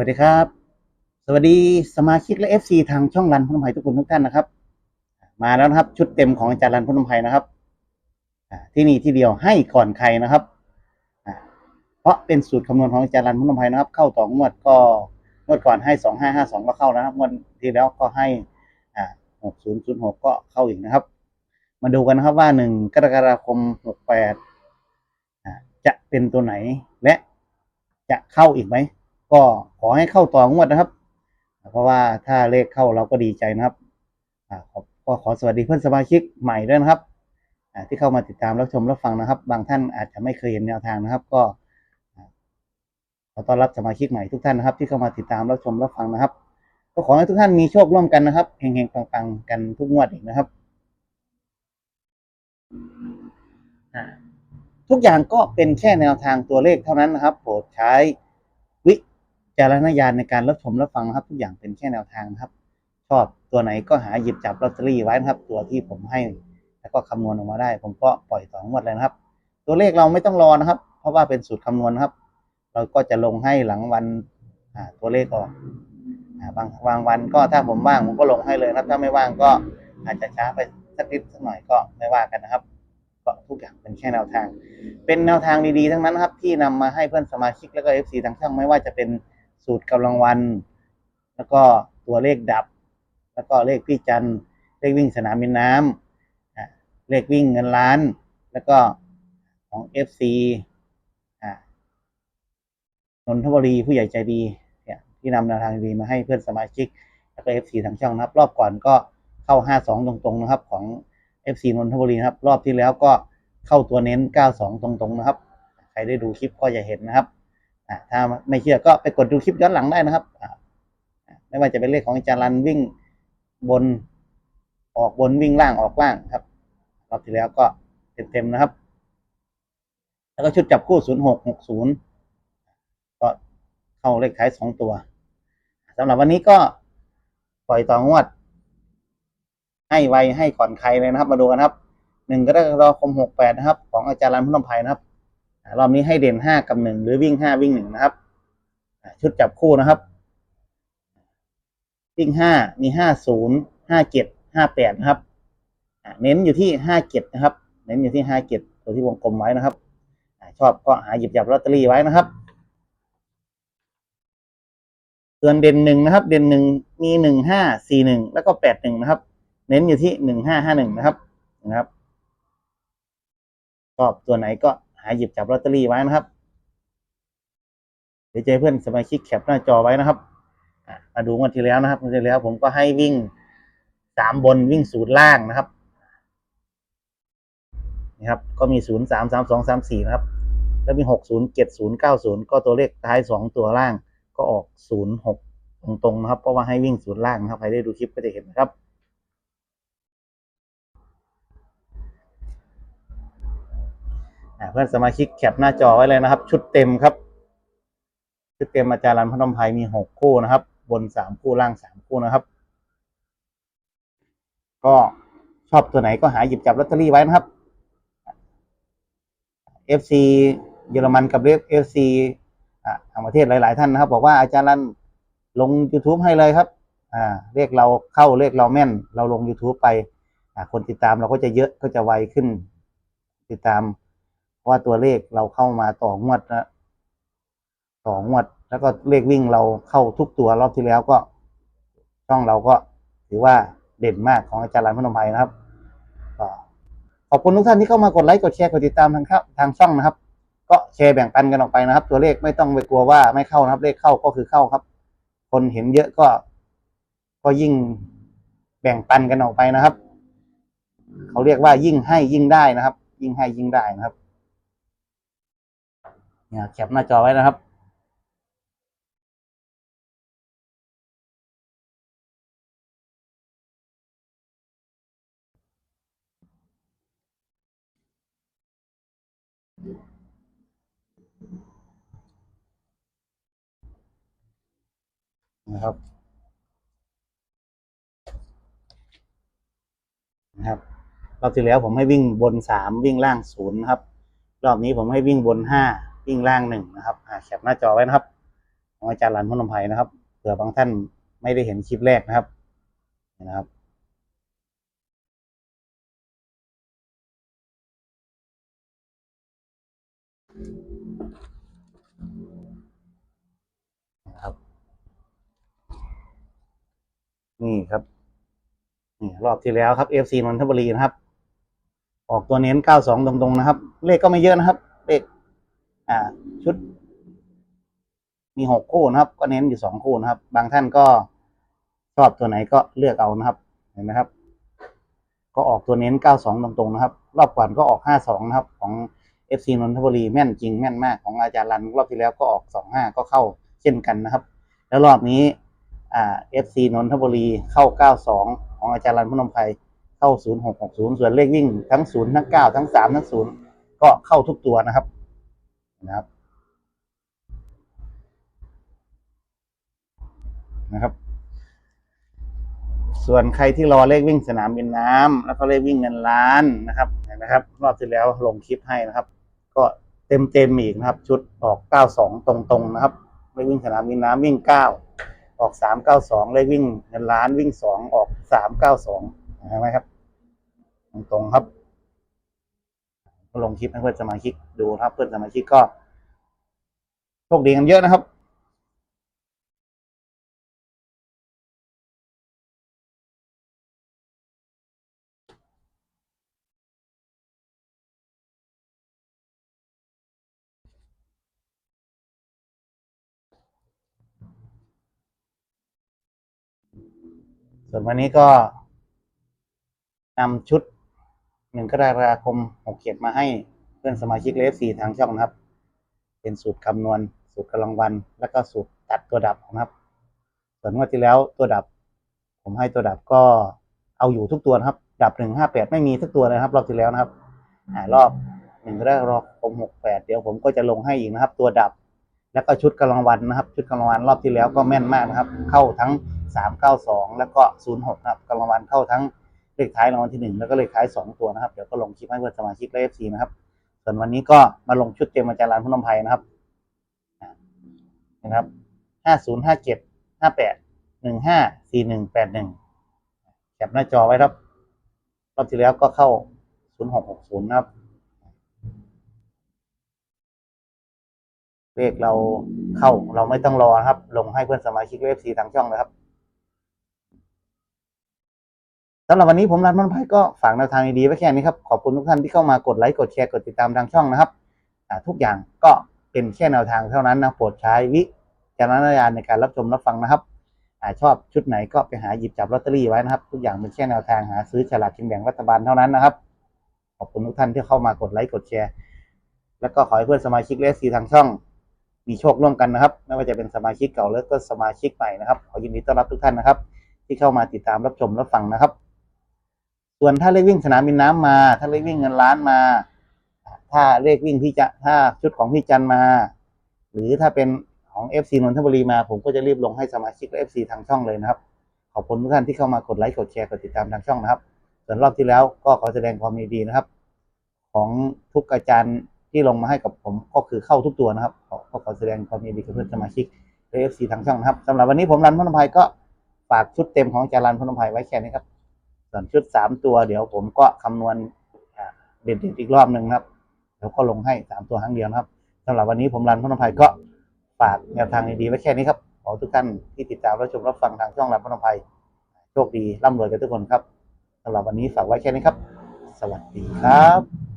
วัสดีครับ สวัสดีสมาชิกและ FC ทางช่องรันพนมไพทุกคนทุกท่านนะครับ มาแล้วนะครับ ชุดเต็มของอาจารย์รันพนมไพนะครับที่นี่ที่เดียวให้ก่อนใครนะครับเพราะเป็นสูตรคำนวณของอาจารย์รันพนมไพนะครับ เข้าต่องวดก็งวดก่อนให้สองห้าห้าสองก็เข้านะครับงวดที่แล้วก็ให้หกศูนย์ศูนย์หกก็เข้าอีกนะครับ มาดูกันนะครับว่าหนึ่งกรกฎาคมหกแปดจะเป็นตัวไหนและจะเข้าอีกไหม ก็ขอให้เข้าต่องวดนะครับ เพราะว่าถ้าเลขเข้าเราก็ดีใจนะครับก็ขอสวัสดีเพื่อนสมาชิกใหม่ด้วยนะครับที่เข้ามาติดตามรับชมรับฟังนะครับ บางท่านอาจจะไม่เคยเห็นแนวทางนะครับ ก็ขอต้อนรับสมาชิกใหม่ทุกท่านนะครับ ที่เข้ามาติดตามรับชมรับฟังนะครับ ก็ขอให้ทุกท่านมีโชคร่วมกันนะครับเฮงๆปังๆกันทุกงวดอีกนะครับทุกอย่างก็เป็นแค่แนวทางตัวเลขเท่านั้นนะครับ โปรดใช้ จารณญาณในการรับชมรับฟังนะครับ ทุกอย่างเป็นแค่แนวทางนะครับ ชอบตัวไหนก็หาหยิบจับลอตเตอรี่ไว้นะครับ ตัวที่ผมให้ แล้วก็คำนวณออกมาได้ ผมก็ปล่อยต่องวดเลยนะครับ ตัวเลขเราไม่ต้องรอนะครับ เพราะว่าเป็นสูตรคำนวณนะครับ เราก็จะลงให้หลังวันตัวเลขออกบางบางวันก็ถ้าผมว่างผมก็ลงให้เลยนะครับ ถ้าไม่ว่างก็อาจจะช้าไปสักนิดสักหน่อยก็ไม่ว่ากันนะครับก็ทุกอย่างเป็นแค่แนวทาง เป็นแนวทางดีๆ ทั้งนั้นครับที่นำมาให้เพื่อนสมาชิกแล้วก็เอฟซีทางช่องไม่ว่าจะเป็น สูตรกำลังวัน แล้วก็ตัวเลขดับ แล้วก็เลขพี่จันเลขวิ่งสนามบินน้ำเลขวิ่งเงินล้าน แล้วก็ของเอฟซีนนทบุรีผู้ใหญ่ใจดีเนี่ยที่นำแนวทางดีมาให้เพื่อนสมาชิก แล้วก็เอฟซีทางช่องนะครับ รอบก่อนก็เข้าห้าสองตรงๆนะครับของเอฟซีนนทบุรีนะครับ รอบที่แล้วก็เข้าตัวเน้นเก้าสองตรงๆนะครับ ใครได้ดูคลิปก็จะเห็นนะครับ ถ้าไม่เชื่อก็ไปกดดูคลิปย้อนหลังได้นะครับไม่ว่าจะเป็นเลขของอาจารย์รันวิ่งบนออกบนวิ่งล่างออกล่างครับรอบที่แล้วก็เต็มๆนะครับ แล้วก็ชุดจับคู่ศูนย์หกหกศูนย์ก็เข้าเลขท้ายสองตัวสำหรับวันนี้ก็ปล่อยต่องวด ให้ไวให้ก่อนใครเลยนะครับ มาดูกันครับหนึ่งกรกฎาคมหกแปดนะครับ ของอาจารย์รันพนมไพรนะครับ รอบนี้ให้เด่นห้ากับหนึ่งหรือวิ่งห้าวิ่งหนึ่งนะครับ ชุดจับคู่นะครับ วิ่งห้ามีห้าศูนย์ห้าเจ็ดห้าแปดนะครับเน้นอยู่ที่ห้าเจ็ดนะครับ เน้นอยู่ที่ห้าเจ็ดตัวที่วงกลมไว้นะครับชอบก็หาหยิบจับลอตเตอรี่ไว้นะครับส่วนเด่นหนึ่งนะครับ เด่นหนึ่งมีหนึ่งห้าสี่หนึ่งแล้วก็แปดหนึ่งนะครับ เน้นอยู่ที่หนึ่งห้าห้าหนึ่งนะครับนะครับชอบตัวไหนก็ หาหยิบจับลอตเตอรี่ไว้นะครับเดี๋ยวจะให้เพื่อนสมาชิกแคปหน้าจอไว้นะครับมาดูวันที่แล้วนะครับวันที่แล้ว ผมก็ให้วิ่งสามบนวิ่งศูนย์ล่างนะครับนี่ครับ ก็มีศูนย์สามสามสองสามสี่นะครับ แล้วมีหกศูนย์เจ็ดศูนย์เก้าศูนย์ก็ตัวเลขท้ายสองตัวล่างก็ออกศูนย์หกตรงๆนะครับ เพราะว่าให้วิ่งศูนย์ล่างนะครับ ใครได้ดูคลิปก็จะเห็นนะครับ อ่า เพื่อนสมาชิกแคปหน้าจอไว้เลยนะครับ ชุดเต็มครับ ชุดเต็มอาจารย์รันพนมไพรมีหกคู่นะครับ บนสามคู่ล่างสามคู่นะครับ ก็ชอบตัวไหนก็หาหยิบจับลอตเตอรี่ไว้นะครับ FC เยอรมันกับเอฟซีอ่าต่างประเทศหลาย ๆ ท่านนะครับ บอกว่าอาจารย์รันลง YouTube ให้เลยครับอ่าเรียกเราเข้าเรียกเราแม่น เราลง YouTube ไปอ่าคนติดตามเราก็จะเยอะก็จะไวขึ้น ติดตาม ว่าตัวเลขเราเข้ามาต่องวดนะต่องวด แล้วก็เลขวิ่งเราเข้าทุกตัวรอบที่แล้วก็ ช่องเราก็ถือว่าเด่นมากของอาจารย์รันพนมไพรนะครับขอบคุณทุกท่านที่เข้ามากดไลค์กดแชร์กดติดตามทางครับทางช่องนะครับ ก็แชร์แบ่งปันกันออกไปนะครับ ตัวเลขไม่ต้องไปกลัวว่าไม่เข้านะครับ เลขเข้าก็คือเข้าครับ คนเห็นเยอะก็ ก็ยิ่งแบ่งปันกันออกไปนะครับ เขาเรียกว่ายิ่งให้ยิ่งได้นะครับ ยิ่งให้ยิ่งได้นะครับ เนี่ยแคปหน้าจอไว้นะครับนะครับ นะครับรอบที่แล้วผมให้วิ่งบนสามวิ่งล่างศูนย์นะครับ รอบนี้ผมให้วิ่งบนห้า วิ่งล่างหนึ่งนะครับอ่าแคปหน้าจอไว้นะครับของอาจารย์รันพนมไพรนะครับเผื่อบางท่านไม่ได้เห็นคลิปแรกนะครับนะครับนะครับ นี่ครับ นี่รอบที่แล้วครับ FC นนทบุรีนะครับ ออกตัวเน้น 92 ตรงๆนะครับ เลขก็ไม่เยอะนะครับ อ่า ชุด มีหกคู่นะครับ ก็เน้นอยู่สองคู่นะครับ บางท่านก็ชอบตัวไหนก็เลือกเอานะครับ เห็นไหมครับ ก็ออกตัวเน้น92ตรงๆนะครับ รอบก่อนก็ออก52นะครับ ของ FC นนทบุรีแม่นจริงแม่นมากของอาจารย์รันรอบที่แล้วก็ออก25ก็เข้าเช่นกันนะครับ แล้วรอบนี้อ่า FC นนทบุรีเข้า92ของอาจารย์รันพนมไพรเข้า 0660 ส่วนเลขวิ่งทั้ง 0 ทั้ง 9 ทั้ง 3 ทั้ง 0 ก็เข้าทุกตัวนะครับ นะครับ นะครับ ส่วนใครที่รอเลขวิ่งสนามบินน้ำแล้วก็เลขวิ่งเงินล้านนะครับเห็นไหมครับ รอบที่แล้วลงคลิปให้นะครับ ก็เต็มเต็มอีกนะครับ ชุดออก92ตรงๆนะครับเลขวิ่งสนามบินน้ำวิ่ง9ออก392เลขวิ่งเงินล้านวิ่ง2ออก392เห็นไหมครับ ตรงๆครับ ลงคลิปให้เพื่อนสมาชิกดูนะครับ เพื่อนสมาชิกก็โชคดีกันเยอะนะครับส่วนวันนี้ก็นำชุด หนึ่งกรกฎาคมหกเจ็ดมาให้เพื่อนสมาชิกเลฟซีทางช่องนะครับ เป็นสูตรคำนวณ สูตรกำลังวัน แล้วก็สูตรตัดตัวดับนะครับ ส่วนงวดที่แล้วตัวดับ ผมให้ตัวดับก็เอาอยู่ทุกตัวนะครับ ดับหนึ่งห้าแปดไม่มีทุกตัวเลยนะครับ รอบที่แล้วนะครับอ่ารอบหนึ่งกรกฎาคมหกแปดเดี๋ยวผมก็จะลงให้อีกนะครับ ตัวดับ แล้วก็ชุดกำลังวันนะครับ ชุดกำลังวันรอบที่แล้วก็แม่นมากนะครับ เข้าทั้ง392แล้วก็06นะครับกำลังวันเข้าทั้ง เลขท้ายรางวัลที่1แล้วก็เลขท้าย2ตัวนะครับเดี๋ยวก็ลงคลิปให้เพื่อนสมาชิกและ FC นะครับ ส่วนวันนี้ก็มาลงชุดเต็มอาจารย์รานพุนมไพรนะครับอ่านะครับ5057 58 15 41 81แปดหนึ่งแคปหน้าจอไว้ครับรอบที่แล้วก็เข้า0660นย์นะครับเลขเราเข้าเราไม่ต้องรอครับ ลงให้เพื่อนสมาชิกเลฟซีทางช่องนะครับ สำหรับวันนี้ผมรันมันไพก็ฝากแนวทางดีๆไว้แค่นี้ครับ ขอบคุณทุกท่านที่เข้ามากดไลค์กดแชร์กดติดตามทางช่องนะครับทุกอย่างก็เป็นแค่แนวทางเท่านั้นนะโปรดใช้วิจารณญาณในการรับชมรับฟังนะครับอาชอบชุดไหนก็ไปหาหยิบจับลอตเตอรี่ไว้นะครับ ทุกอย่างเป็นแค่แนวทางหาซื้อฉลากกินแบ่งรัฐบาลเท่านั้นนะครับ ขอบคุณทุกท่านที่เข้ามากดไลค์กดแชร์ แล้วก็ขอให้เพื่อนสมาชิกเลฟซีทางช่อง มีโชคร่วมกันนะครับ ไม่ว่าจะเป็นสมาชิกเก่าแล้วก็สมาชิกใหม่นะครับ ขอยินดีต้อนรับทุกท่านนะครับ ที่เข้ามาติดตามรับชมรับฟังนะครับ ส่วนถ้าเลขวิ่งสนามบินน้ำมา ถ้าเลขวิ่งเงินล้านมา ถ้าเลขวิ่งพี่จะถ้าชุดของพี่จันมา หรือถ้าเป็นของ FC นนทบุรีมา ผมก็จะรีบลงให้สมาชิกและ FC ทางช่องเลยนะครับ ขอบคุณทุกท่านที่เข้ามากดไลค์กดแชร์กดติดตามทางช่องนะครับ ส่วนรอบที่แล้วก็ขอแสดงความยินดีนะครับ ของทุกอาจารย์ที่ลงมาให้กับผมก็คือเข้าทุกตัวนะครับขอก็ขอแสดงความยินดีกับเพื่อนสมาชิกเอฟซีทางช่องนะครับสำหรับวันนี้ผมรันพนมไพรก็ฝากชุดเต็มของอาจารย์รันพนมไพรไว้แค่นี้ครับ ส่วนชุดสามตัวเดี๋ยวผมก็คำนวณอ่าเด็ดๆอีกรอบหนึ่งครับเดี๋ยวก็ลงให้สามตัวครั้งเดียวนะครับสำหรับวันนี้ผมรันพนมไพรก็ฝากแนวทางดีๆไว้แค่นี้ครับขอทุกท่านที่ติดตามรับชมรับฟังทางช่องรันพนมไพรโชคดีร่ำรวยกันทุกคนครับสำหรับวันนี้ฝากไว้แค่นี้ครับ สวัสดีครับ